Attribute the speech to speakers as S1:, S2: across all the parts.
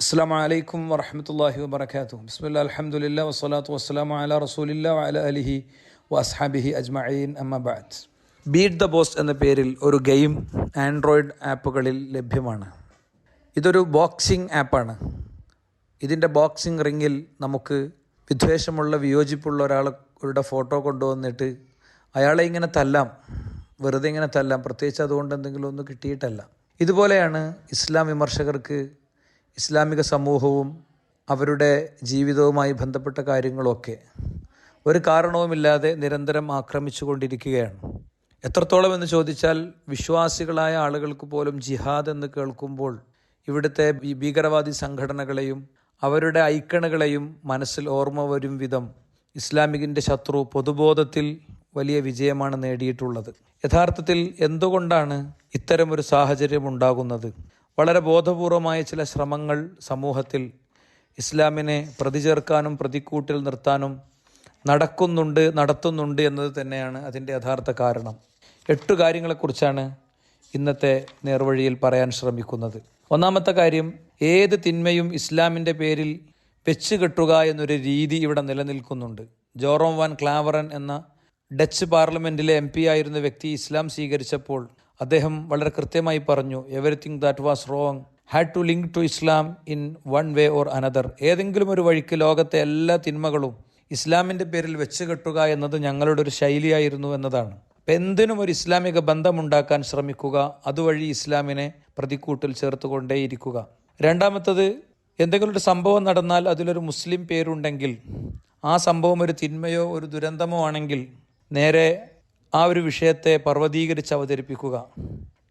S1: അസ്സാം വലൈക്കും വറഹമത്തല്ലാഹി വാബർക്കാത്തു ബിസ്മില്ല അലഹമുല്ല വസ്സലാത്തു വസ്സലാം അല റസൂലില്ല അല അലിഹി വസ്ഹാബിഹി അജ്മഈൻ. അമ്മബാദ് ബീറ്റ് ദ ബോസ് എന്ന പേരിൽ ഒരു ഗെയിം ആൻഡ്രോയിഡ് ആപ്പുകളിൽ ലഭ്യമാണ്. ഇതൊരു ബോക്സിംഗ് ആപ്പാണ്. ഇതിന്റെ ബോക്സിംഗ് റിങ്ങിൽ നമുക്ക് വിദ്വേഷമുള്ള വിയോജിപ്പുള്ള ഒരാളുടെ ഫോട്ടോ കൊണ്ടുവന്നിട്ട് അയാളെ ഇങ്ങനെ തല്ലാം. വെറുതെ ഇങ്ങനെ തല്ലാം. പ്രത്യേകിച്ച് അതുകൊണ്ട് എന്തെങ്കിലും ഒന്നും കിട്ടിയിട്ടല്ല. ഇതുപോലെയാണ് ഇസ്ലാം വിമർശകർക്ക് ഇസ്ലാമിക സമൂഹവും അവരുടെ ജീവിതവുമായി ബന്ധപ്പെട്ട കാര്യങ്ങളൊക്കെ ഒരു കാരണവുമില്ലാതെ നിരന്തരം ആക്രമിച്ചു കൊണ്ടിരിക്കുകയാണ് എത്രത്തോളം എന്ന് ചോദിച്ചാൽ വിശ്വാസികളായ ആളുകൾക്ക് പോലും ജിഹാദ് എന്ന് കേൾക്കുമ്പോൾ ഇവിടുത്തെ ഭീകരവാദി സംഘടനകളെയും അവരുടെ ഐക്കണുകളെയും മനസ്സിൽ ഓർമ്മ വരും വിധം ഇസ്ലാമികിന്റെ ശത്രു പൊതുബോധത്തിൽ വലിയ വിജയമാണ് നേടിയിട്ടുള്ളത്. യഥാർത്ഥത്തിൽ എന്തുകൊണ്ടാണ് ഇത്തരമൊരു സാഹചര്യം ഉണ്ടാകുന്നത്? വളരെ ബോധപൂർവമായ ചില ശ്രമങ്ങൾ സമൂഹത്തിൽ ഇസ്ലാമിനെ പ്രതിചേർക്കാനും പ്രതിക്കൂട്ടിൽ നിർത്താനും നടക്കുന്നുണ്ട് നടത്തുന്നുണ്ട് എന്നത് തന്നെയാണ് അതിന്റെ യഥാർത്ഥ കാരണം. എട്ട് കാര്യങ്ങളെക്കുറിച്ചാണ് ഇന്നത്തെ നേർവഴിയിൽ പറയാൻ ശ്രമിക്കുന്നത്. ഒന്നാമത്തെ കാര്യം ഏത് തിന്മയും ഇസ്ലാമിന്റെ പേരിൽ വെച്ച് കെട്ടുക എന്നൊരു രീതി ഇവിടെ നിലനിൽക്കുന്നുണ്ട്. ജോറോം വാൻ ക്ലാവറൻ എന്ന ഡച്ച് പാർലമെന്റിലെ എം പി ആയിരുന്ന വ്യക്തി ഇസ്ലാം സ്വീകരിച്ചപ്പോൾ അദ്ദേഹം വളരെ കൃത്യമായി പറഞ്ഞു everything that was wrong had to link to Islam in one way or another ഏതെങ്കിലും ഒരു വഴിക്ക് ലോകത്തെ എല്ലാ തിന്മകളും ഇസ്ലാമിന്റെ പേരിൽ വെച്ച് കെട്ടുക എന്നത് ഞങ്ങളുടെ ഒരു ശൈലിയായിരുന്നു എന്നതാണ്. അപ്പം എന്തിനും ഒരു ഇസ്ലാമിക ബന്ധമുണ്ടാക്കാൻ ശ്രമിക്കുക അതുവഴി ഇസ്ലാമിനെ പ്രതിക്കൂട്ടിൽ ചേർത്തുകൊണ്ടേയിരിക്കുക. രണ്ടാമത്തത് എന്തെങ്കിലും ഒരു സംഭവം നടന്നാൽ അതിലൊരു മുസ്ലിം പേരുണ്ടെങ്കിൽ ആ സംഭവം ഒരു തിന്മയോ ഒരു ദുരന്തമോ ആണെങ്കിൽ നേരെ ആ ഒരു വിഷയത്തെ പർവതീകരിച്ച് അവതരിപ്പിക്കുക.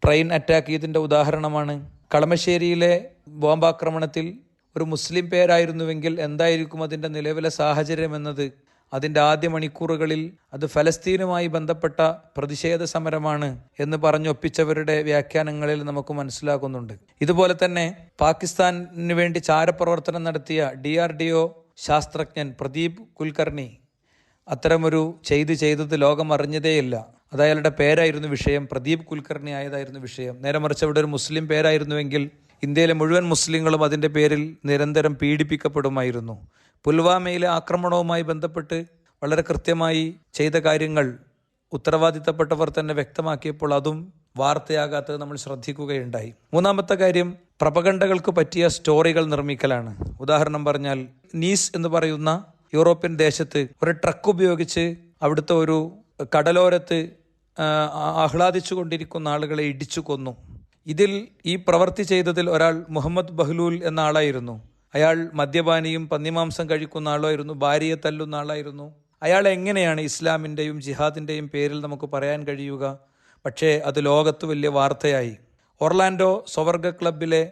S1: ട്രെയിൻ അറ്റാക്ക് ഇതിന്റെ ഉദാഹരണമാണ്. കളമശ്ശേരിയിലെ ബോംബാക്രമണത്തിൽ ഒരു മുസ്ലിം പേരായിരുന്നുവെങ്കിൽ എന്തായിരിക്കും അതിന്റെ നിലവിലെ സാഹചര്യം എന്നത്? അതിന്റെ ആദ്യ മണിക്കൂറുകളിൽ അത് ഫലസ്തീനുമായി ബന്ധപ്പെട്ട പ്രതിഷേധ സമരമാണ് എന്ന് പറഞ്ഞൊപ്പിച്ചവരുടെ വ്യാഖ്യാനങ്ങളിൽ നമുക്ക് മനസ്സിലാകുന്നുണ്ട്. ഇതുപോലെ തന്നെ പാകിസ്ഥാനിന് വേണ്ടി ചാരപ്രവർത്തനം നടത്തിയ ഡി ആർ ഡി ഒ ശാസ്ത്രജ്ഞൻ പ്രദീപ് കുൽക്കർണി അത്തരമൊരു ചെയ്ത് ചെയ്തത് ലോകം അറിഞ്ഞതേയില്ല അത് അയാളുടെ പേരായിരുന്നു വിഷയം. പ്രദീപ് കുൽക്കർണി ആയതായിരുന്നു വിഷയം. നേരെ മറിച്ച് അവിടെ ഒരു മുസ്ലിം പേരായിരുന്നുവെങ്കിൽ ഇന്ത്യയിലെ മുഴുവൻ മുസ്ലിങ്ങളും അതിന്റെ പേരിൽ നിരന്തരം പീഡിപ്പിക്കപ്പെടുമായിരുന്നു. പുൽവാമയിലെ ആക്രമണവുമായി ബന്ധപ്പെട്ട് വളരെ കൃത്യമായി ചെയ്ത കാര്യങ്ങൾ ഉത്തരവാദിത്തപ്പെട്ടവർ തന്നെ വ്യക്തമാക്കിയപ്പോൾ അതും വാർത്തയാകാത്തത് നമ്മൾ ശ്രദ്ധിക്കുകയുണ്ടായി. മൂന്നാമത്തെ കാര്യം പ്രപകണ്ഡകൾക്ക് പറ്റിയ സ്റ്റോറികൾ നിർമ്മിക്കലാണ്. ഉദാഹരണം പറഞ്ഞാൽ നീസ് എന്ന് പറയുന്ന യൂറോപ്യൻ ദേശത്ത് ഒരു ട്രക്ക് ഉപയോഗിച്ച് അവിടുത്തെ ഒരു കടലോരത്ത് ആഹ്ലാദിച്ചു കൊണ്ടിരിക്കുന്ന ആളുകളെ ഇടിച്ചു കൊന്നു. ഇതിൽ ഈ പ്രവൃത്തി ചെയ്തതിൽ ഒരാൾ മുഹമ്മദ് ബഹ്ലൂൽ എന്ന ആളായിരുന്നു. അയാൾ മദ്യപാനിയും പന്നിമാംസം കഴിക്കുന്ന ആളായിരുന്നു ഭാര്യയെ തല്ലുന്ന ആളായിരുന്നു. അയാൾ എങ്ങനെയാണ് ഇസ്ലാമിന്റെയും ജിഹാദിന്റെയും പേരിൽ നമുക്ക് പറയാൻ കഴിയുക? പക്ഷേ അത് ലോകത്ത് വലിയ വാർത്തയായി. ഒർലാൻഡോ സ്വവർഗ ക്ലബിലെ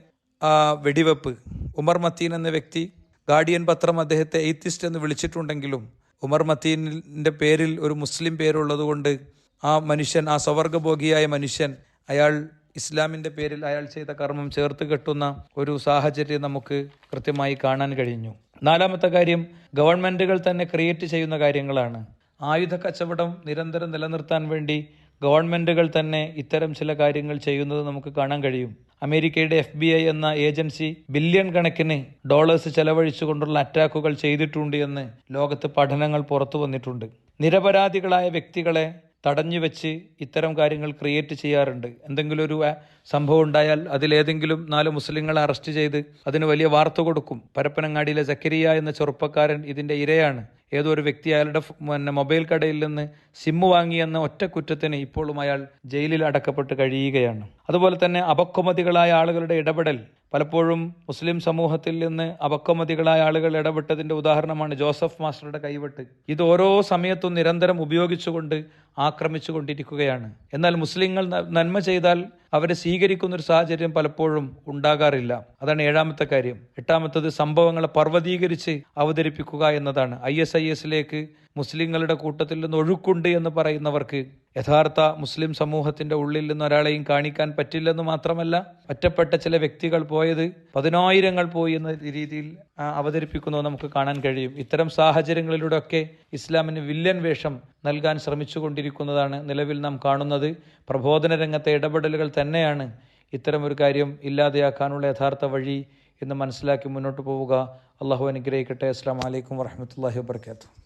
S1: വെടിവെപ്പ്. ഉമർ മത്തീൻ എന്ന വ്യക്തി ഗാർഡിയൻ പത്രം അദ്ദേഹത്തെ എയ്ത്തിസ്റ്റ് എന്ന് വിളിച്ചിട്ടുണ്ടെങ്കിലും ഉമർ മത്തീനിന്റെ പേരിൽ ഒരു മുസ്ലിം പേരുള്ളതുകൊണ്ട് ആ മനുഷ്യൻ ആ സ്വവർഗഭോഗിയായ മനുഷ്യൻ അയാൾ ഇസ്ലാമിന്റെ പേരിൽ അയാൾ ചെയ്ത കർമ്മം ചേർത്ത് കെട്ടുന്ന ഒരു സാഹചര്യം നമുക്ക് കൃത്യമായി കാണാൻ കഴിഞ്ഞു. നാലാമത്തെ കാര്യം ഗവൺമെന്റുകൾ തന്നെ ക്രിയേറ്റ് ചെയ്യുന്ന കാര്യങ്ങളാണ്. ആയുധ കച്ചവടം നിരന്തരം നിലനിർത്താൻ വേണ്ടി ഗവൺമെന്റുകൾ തന്നെ ഇത്തരം ചില കാര്യങ്ങൾ ചെയ്യുന്നത് നമുക്ക് കാണാൻ കഴിയും. അമേരിക്കയുടെ എഫ് ബി ഐ എന്ന ഏജൻസി ബില്യൺ കണക്കിന് ഡോളേഴ്സ് ചെലവഴിച്ചുകൊണ്ടുള്ള അറ്റാക്കുകൾ ചെയ്തിട്ടുണ്ട് എന്ന് ലോകത്ത് പഠനങ്ങൾ പുറത്തു വന്നിട്ടുണ്ട്. നിരപരാധികളായ വ്യക്തികളെ തടഞ്ഞു വെച്ച് ഇത്തരം കാര്യങ്ങൾ ക്രിയേറ്റ് ചെയ്യാറുണ്ട്. എന്തെങ്കിലും ഒരു സംഭവം ഉണ്ടായാൽ അതിലേതെങ്കിലും നാല് മുസ്ലിങ്ങളെ അറസ്റ്റ് ചെയ്ത് അതിന് വലിയ വാർത്ത കൊടുക്കും. പരപ്പനങ്ങാടിയിലെ സക്കരിയ എന്ന ചെറുപ്പക്കാരൻ ഇതിന്റെ ഇരയാണ്. ഏതോ ഒരു വ്യക്തി അയാളുടെ പിന്നെ മൊബൈൽ കടയിൽ നിന്ന് സിമ്മ് വാങ്ങിയെന്ന ഒറ്റ കുറ്റത്തിന് ഇപ്പോഴും അയാൾ ജയിലിൽ അടക്കപ്പെട്ട് കഴിയുകയാണ്. അതുപോലെ തന്നെ അപക്വമതികളായ ആളുകളുടെ ഇടപെടൽ. പലപ്പോഴും മുസ്ലിം സമൂഹത്തിൽ നിന്ന് അപക്വമതികളായ ആളുകൾ ഇടപെട്ടതിന്റെ ഉദാഹരണമാണ് ജോസഫ് മാസ്റ്ററുടെ കൈവെട്ട്. ഇത് ഓരോ സമയത്തും നിരന്തരം ഉപയോഗിച്ചുകൊണ്ട് ആക്രമിച്ചു കൊണ്ടിരിക്കുകയാണ് എന്നാൽ മുസ്ലിങ്ങൾ നന്മ ചെയ്താൽ അവരെ സ്വീകരിക്കുന്ന ഒരു സാഹചര്യം പലപ്പോഴും ഉണ്ടാകാറില്ല. അതാണ് ഏഴാമത്തെ കാര്യം. എട്ടാമത്തത് സംഭവങ്ങളെ പർവതീകരിച്ച് അവതരിപ്പിക്കുക എന്നതാണ്. ഐ എസ് ഐ എസിലേക്ക് മുസ്ലിങ്ങളുടെ കൂട്ടത്തിൽ നിന്ന് ഒഴുക്കുണ്ട് എന്ന് പറയുന്നവർക്ക് യഥാർത്ഥ മുസ്ലിം സമൂഹത്തിന്റെ ഉള്ളിൽ നിന്ന് ഒരാളെയും കാണിക്കാൻ പറ്റില്ലെന്ന് മാത്രമല്ല ഒറ്റപ്പെട്ട ചില വ്യക്തികൾ പോയത് പതിനായിരങ്ങൾ പോയി എന്ന രീതിയിൽ അവതരിപ്പിക്കുന്നത് നമുക്ക് കാണാൻ കഴിയും. ഇത്തരം സാഹചര്യങ്ങളിലൂടെയൊക്കെ ഇസ്ലാമിന് വില്ലൻ വേഷം നൽകാൻ ശ്രമിച്ചുകൊണ്ടിരിക്കുന്നതാണ് നിലവിൽ നാം കാണുന്നത്. പ്രബോധന രംഗത്തെ ഇടപെടലുകൾ തന്നെയാണ് ഇത്തരം ഒരു കാര്യം ഇല്ലാതെയാക്കാനുള്ള യഥാർത്ഥ വഴി എന്ന് മനസ്സിലാക്കി മുന്നോട്ട് പോവുക. അള്ളാഹു അനുഗ്രഹിക്കട്ടെ. അസ്സാം വലൈക്കും വരഹമുല്ലാ വാബർക്കാത്തു